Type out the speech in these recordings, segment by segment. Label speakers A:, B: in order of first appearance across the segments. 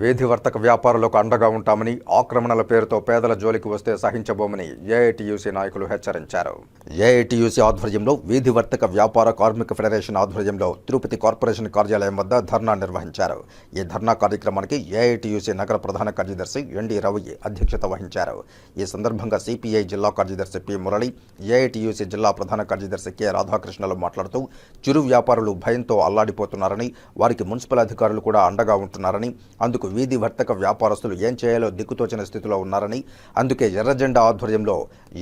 A: వీధి వర్తక వ్యాపారులకు అండగా ఉంటామని ఆక్రమణల పేరుతో పేదల జోలికి వస్తే సహించబోమని ఏఐటియూసీ నాయకులు హెచ్చరించారు. ఏఐటియూసీ ఆధ్వర్యంలో వీధి వర్తక వ్యాపార కార్మిక ఫెడరేషన్ ఆధ్వర్యంలో తిరుపతి కార్పొరేషన్ కార్యాలయం వద్ద ధర్నా నిర్వహించారు. ఈ ధర్నా కార్యక్రమానికి ఏఐటియూసీ నగర ప్రధాన కార్యదర్శి ఎన్డి రవి అధ్యక్షత వహించారు. ఈ సందర్భంగా సిపిఐ జిల్లా కార్యదర్శి పి మురళి ఏఐటియూసీ జిల్లా ప్రధాన కార్యదర్శి కె రాధాకృష్ణలు మాట్లాడుతూ చిరు వ్యాపారులు భయంతో అల్లాడిపోతున్నారని వారికి మున్సిపల్ అధికారులు కూడా అండగా ఉంటున్నారని అందుకు వీధి వర్తక వ్యాపారస్తులు ఏం చేయాలో దిక్కుతోచిన స్థితిలో ఉన్నారని అందుకే ఎర్రజెండా ఆధ్వర్యంలో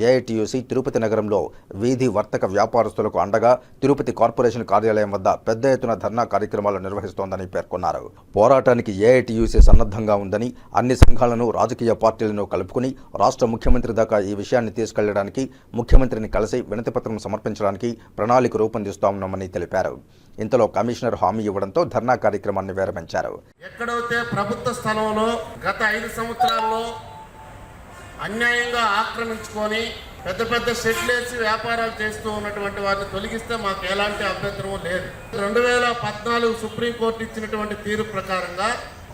A: ఏఐటీయూసీ తిరుపతి నగరంలో వీధి వర్తక వ్యాపారస్తులకు అండగా తిరుపతి కార్పొరేషన్ కార్యాలయం వద్ద పెద్ద ఎత్తున ధర్నా కార్యక్రమాలు నిర్వహిస్తోందని పేర్కొన్నారు. పోరాటానికి ఏఐటీయూసీ సన్నద్ధంగా ఉందని అన్ని సంఘాలను రాజకీయ పార్టీలను కలుపుకుని రాష్ట్ర ముఖ్యమంత్రి దాకా ఈ విషయాన్ని తీసుకెళ్ళడానికి ముఖ్యమంత్రిని కలిసి వినతిపత్రం సమర్పించడానికి ప్రణాళిక రూపొందిస్తామని తెలిపారు. ఇంతలో కమిషనర్ హామీ ఇవ్వడంతో ధర్నా కార్యక్రమాన్ని విరమించారు.
B: ఎక్కడైతే ప్రభుత్వ స్థలంలో గత ఐదు సంవత్సరాల్లో అన్యాయంగా ఆక్రమించుకొని పెద్ద పెద్ద షెడ్లేసి వ్యాపారాలు చేస్తూ ఉన్నటువంటి వారిని తొలగిస్తే మాకు ఎలాంటి అభ్యంతరం లేదు. రెండు వేల పద్నాలుగు సుప్రీంకోర్టు ఇచ్చినటువంటి తీరు ప్రకారంగా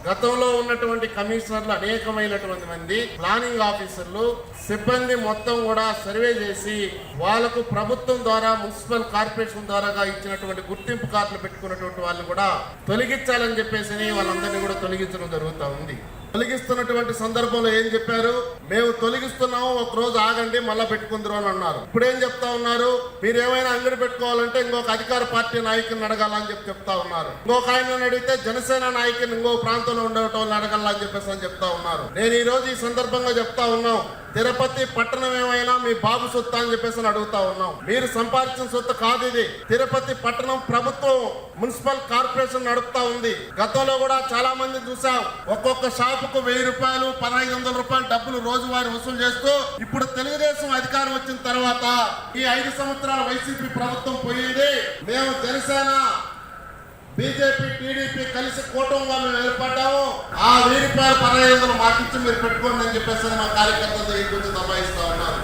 B: గతంలో ఉన్నటువంటి కమిషనర్లు అనేకమైనటువంటి మంది ప్లానింగ్ ఆఫీసర్లు సిబ్బంది మొత్తం కూడా సర్వే చేసి వాళ్ళకు ప్రభుత్వం ద్వారా మున్సిపల్ కార్పొరేషన్ ద్వారాగా ఇచ్చినటువంటి గుర్తింపు కార్డులు పెట్టుకున్నటువంటి వాళ్ళని కూడా తొలగించాలని చెప్పేసి వాళ్ళందరినీ కూడా తొలగించడం జరుగుతూ ఉంది. తొలగిస్తున్నటువంటి సందర్భంలో ఏం చెప్పారు? మేము తొలగిస్తున్నాము ఒక రోజు ఆగండి మళ్ళా పెట్టుకుందరు అని అన్నారు. ఇప్పుడు ఏం చెప్తా ఉన్నారు? మీరు ఏమైనా అంగడి పెట్టుకోవాలంటే ఇంకొక అధికార పార్టీ నాయకుని అడగాలని చెప్పి చెప్తా ఉన్నారు. ఇంకొక ఆయన అడిగితే జనసేన నాయకుని ఇంకో ప్రాంతంలో ఉండేటోళ్ళని అడగాలని చెప్పేసి అని చెప్తా ఉన్నారు. నేను ఈ రోజు ఈ సందర్భంగా చెప్తా ఉన్నాం. తిరుపతి పట్టణం ఏమైనా మీ బాబు సొత్తు అని చెప్పేసి అడుగుతా ఉన్నాం. మీరు సంపాదించిన సొత్తు కాదు ఇది. తిరుపతి పట్టణం ప్రభుత్వం మున్సిపల్ కార్పొరేషన్ నడుపుతా ఉంది. గతంలో కూడా చాలా మంది చూసాం. ఒక్కొక్క షాపుకు వెయ్యి రూపాయలు పదహైదు వందల రూపాయలు డబ్బులు రోజువారీ వసూలు చేస్తూ ఇప్పుడు తెలుగుదేశం అధికారం వచ్చిన తర్వాత ఈ ఐదు సంవత్సరాల వైసీపీ ప్రభుత్వం పోయింది. మేము జనసేన బీజేపీ టీడీపీ కలిసి కూటమిగా మేము ఏర్పడ్డాము ఆ వెయ్యి రూపాయలు పదహైదు వందలు మాకిచ్చి మీరు పెట్టుకోండి అని చెప్పేసి మా కార్యకర్తలు దగ్గర గురించి దబాయిస్తా ఉన్నారు.